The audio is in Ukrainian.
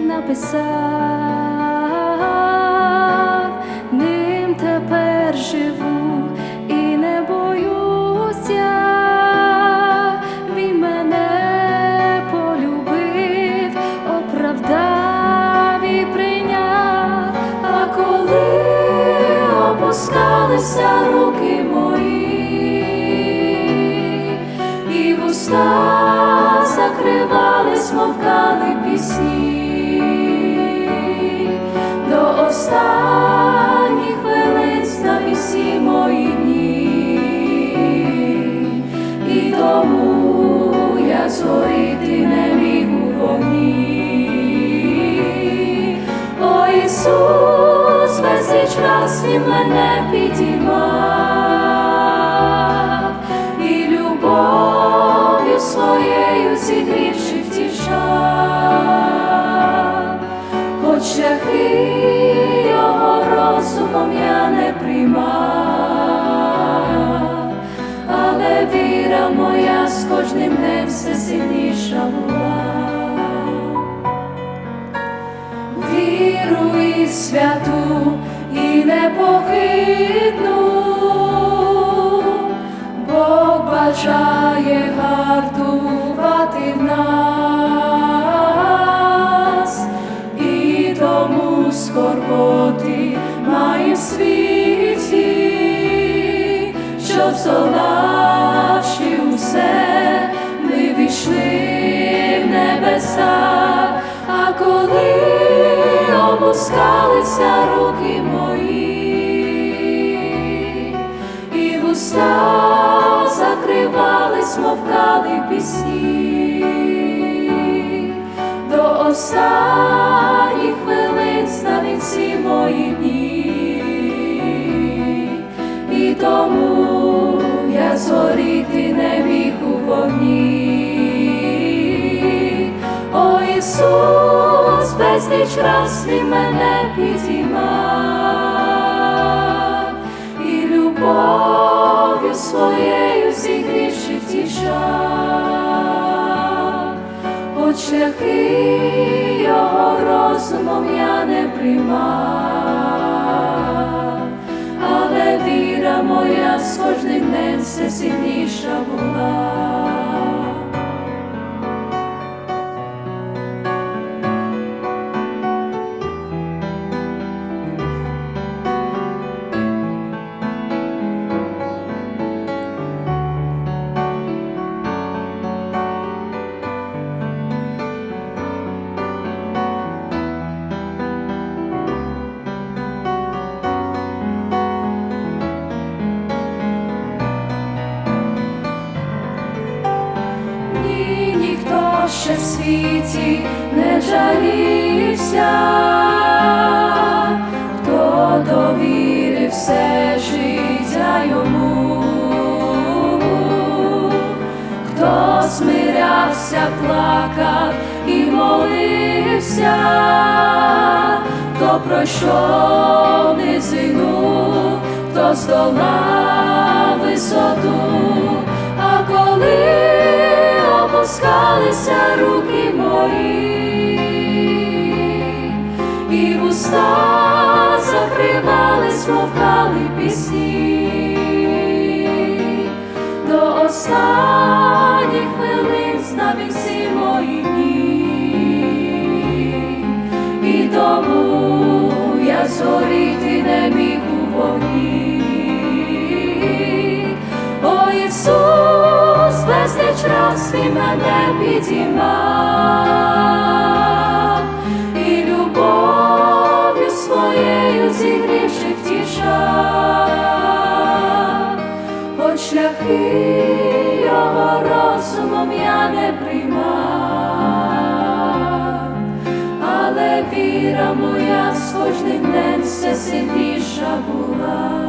написав, ним тепер живу і не боюся, він мене полюбив, оправдав і прийняв, а коли опускалися руки мої, і вуста закривались, мовкали пісні, до останніх хвилин став всі мої дні, і тому я згоріти не міг у. О Ісус, безліч раз він мене підіймав, і любов'ю своєю зігрівши шляхи його розумом я не приймав, але віра моя з кожним днем все сильніша була віру і святу і непохитну, Бог бажає світі, щоб здолавши усе, ми війшли в небеса, а коли опускалися руки мої, і вуста закривались, мовкали пісні, до останніх хвилин стануть всі мої дні, згоріти не міг у вогні. О Ісус, безліч раз він мене підіймав, і любов'ю своєю зігрівши втішав, От шляхи його розумом я не приймав, моя з кожним днем все сильніша була. Ще в світі не жалівся, хто довірив все життя йому, хто смирявся, плакав і молився, хто пройшов низину, хто здолав висоту, а коли опускалися руки мої, і вуста закривались, мовкали пісні, до останніх хвилин знав всі мої дні, і тому я зоріти не міг раз мене підіймав, і любов'ю своєю зігрівши втішав, От шляхи його розумом я не приймав, але віра моя з кожним днем все сильніша була.